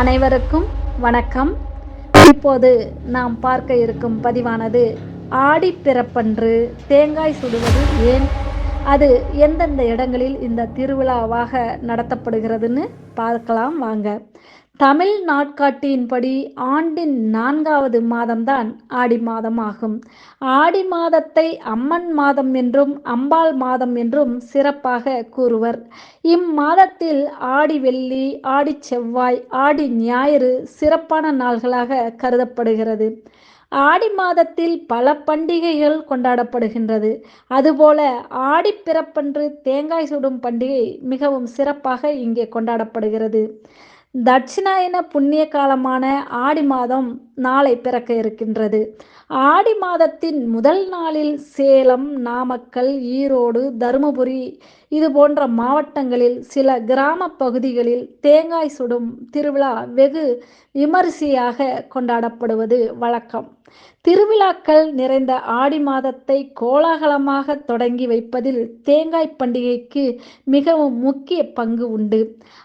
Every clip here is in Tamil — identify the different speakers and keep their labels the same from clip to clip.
Speaker 1: அனைவருக்கும் வணக்கம். இப்போது நாம் பார்க்க இருக்கும் பதிவானது ஆடிப்பிறப்பன்று தேங்காய் சுடுவது ஏன்? அது எந்தெந்த இடங்களில் இந்த திருவிழாவாக நடத்தப்படுகிறதுன்னு பார்க்கலாம் வாங்க. தமிழ் நாட்காட்டியின்படி ஆண்டின் நான்காவது மாதம்தான் ஆடி மாதம் ஆகும் ஆடி மாதத்தை அம்மன் மாதம் என்றும் அம்பாள் மாதம் என்றும் சிறப்பாக கூறுவர். இம்மாதத்தில் ஆடி வெள்ளி ஆடி செவ்வாய் ஆடி ஞாயிறு சிறப்பான நாள்களாக கருதப்படுகிறது. ஆடி மாதத்தில் பல பண்டிகைகள் கொண்டாடப்படுகின்றது. அதுபோல ஆடிப்பிறப்பன்று தேங்காய் சுடும் பண்டிகை மிகவும் சிறப்பாக இங்கே கொண்டாடப்படுகிறது. தட்சிணாயன புண்ணிய காலமான ஆடி மாதம் நாளை பிறக்க இருக்கின்றது. ஆடி மாதத்தின் முதல் நாளில் சேலம் நாமக்கல் ஈரோடு தருமபுரி இது போன்ற மாவட்டங்களில் சில கிராம பகுதிகளில் தேங்காய் சுடும் திருவிழா வெகு விமரிசையாக கொண்டாடப்படுவது வழக்கம். திருவிழாக்கள் நிறைந்த ஆடி மாதத்தை கோலாகலமாக தொடங்கி வைப்பதில் தேங்காய் பண்டிகைக்கு மிகவும் முக்கிய பங்கு உண்டு.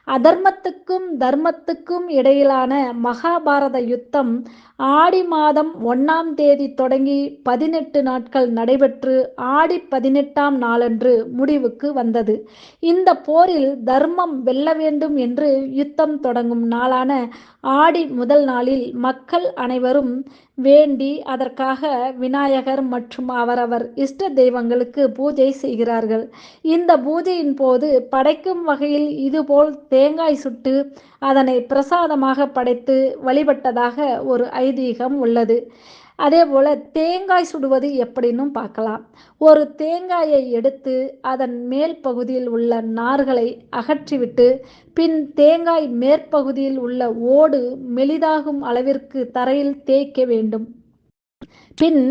Speaker 1: அதர்மத்துக்கும் தர்மத்துக்கும் இடையிலான மகாபாரத யுத்தம் ஆடி மாதம் ஒன்றாம் தேதி தொடங்கி பதினெட்டு நாட்கள் நடைபெற்று ஆடி பதினெட்டாம் நாளன்று முடிவுக்கு வந்தது. இந்த போரில் தர்மம் வெல்ல வேண்டும் என்று யுத்தம் தொடங்கும் நாளான ஆடி முதல் நாளில் மக்கள் அனைவரும் வேண்டி அதற்காக விநாயகர் மற்றும் அவரவர் இஷ்ட தெய்வங்களுக்கு பூஜை செய்கிறார்கள். இந்த பூஜையின் போது படைக்கும் வகையில் இதுபோல் தேங்காய் சுட்டு அதனை பிரசாதமாக படைத்து வழிபட்டதாக ஒரு ஐதீகம் உள்ளது. அதே போல் தேங்காய் சுடுவது எப்படின்னு பார்க்கலாம். ஒரு தேங்காயை எடுத்து அதன் மேல் பகுதியில் உள்ள நார்களை அகற்றிவிட்டு பின் தேங்காய் மேற்பகுதியில் உள்ள ஓடு மெலிதாகும் அளவிற்கு தரையில் தேய்க்க வேண்டும். பின்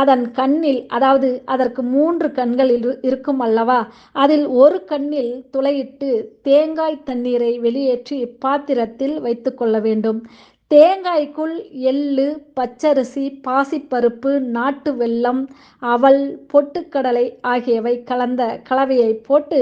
Speaker 1: அதன் கண்ணில் அதாவது அதற்கு மூன்று கண்கள் இருக்கும் அல்லவா அதில் ஒரு கண்ணில் துளையிட்டு தேங்காய் தண்ணீரை வெளியேற்றி பாத்திரத்தில் வைத்து கொள்ள வேண்டும். தேங்காய்க்குள் எள்ளு பச்சரிசி பாசிப்பருப்பு நாட்டு வெல்லம் அவல் பொட்டுக்கடலை ஆகியவை கலந்த கலவையை போட்டு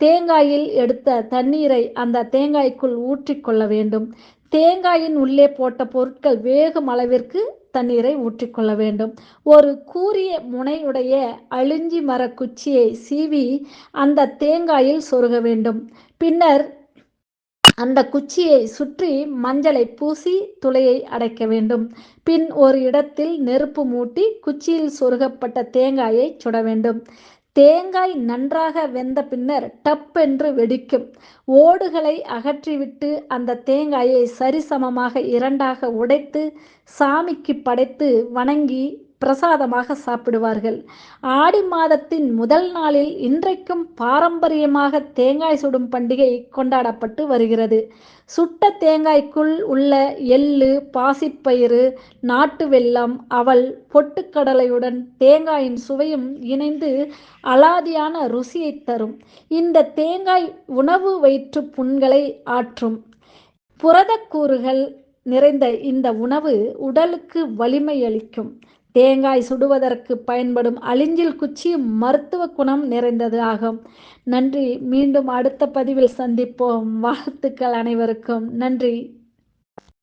Speaker 1: தேங்காயில் எடுத்த தண்ணீரை அந்த தேங்காய்க்குள் ஊற்றிக்கொள்ள வேண்டும். தேங்காயின் உள்ளே போட்ட பொருட்கள் வேகும் அளவிற்கு தண்ணீரை ஊற்றிக்கொள்ள வேண்டும். ஒரு கூரிய முனையுடைய அழிஞ்சி மர குச்சியை சீவி அந்த தேங்காயில் சொருக வேண்டும். பின்னர் அந்த குச்சியை சுற்றி மஞ்சளை பூசி துளையை அடைக்க வேண்டும். பின் ஒரு இடத்தில் நெருப்பு மூட்டி குச்சியில் சொருகப்பட்ட தேங்காயை சுட வேண்டும். தேங்காய் நன்றாக வெந்த பின்னர் டப் என்று வெடிக்கும். ஓடுகளை அகற்றிவிட்டு அந்த தேங்காயை சரிசமமாக இரண்டாக உடைத்து சாமிக்கு படைத்து வணங்கி பிரசாதமாக சாப்பிடுவார்கள். ஆடி மாதத்தின் முதல் நாளில் இன்றைக்கும் பாரம்பரியமாக தேங்காய் சுடும் பண்டிகை கொண்டாடப்பட்டு வருகிறது. சுட்ட தேங்காய்க்குள் உள்ள எள்ளு பாசிப்பயிறு நாட்டு வெல்லம் அவல் பொட்டுக்கடலையுடன் தேங்காயின் சுவையும் இணைந்து அலாதியான ருசியை தரும். இந்த தேங்காய் உணவு வயிற்று புண்களை ஆற்றும். புரதக்கூறுகள் நிறைந்த இந்த உணவு உடலுக்கு வலிமை அளிக்கும் தேங்காய் சுடுவதற்கு பயன்படும் அழிஞ்சில் குச்சியும் மருத்துவ குணம் நிறைந்தது ஆகும். நன்றி. மீண்டும் அடுத்த பதிவில் சந்திப்போம். வாழ்த்துக்கள் அனைவருக்கும். நன்றி.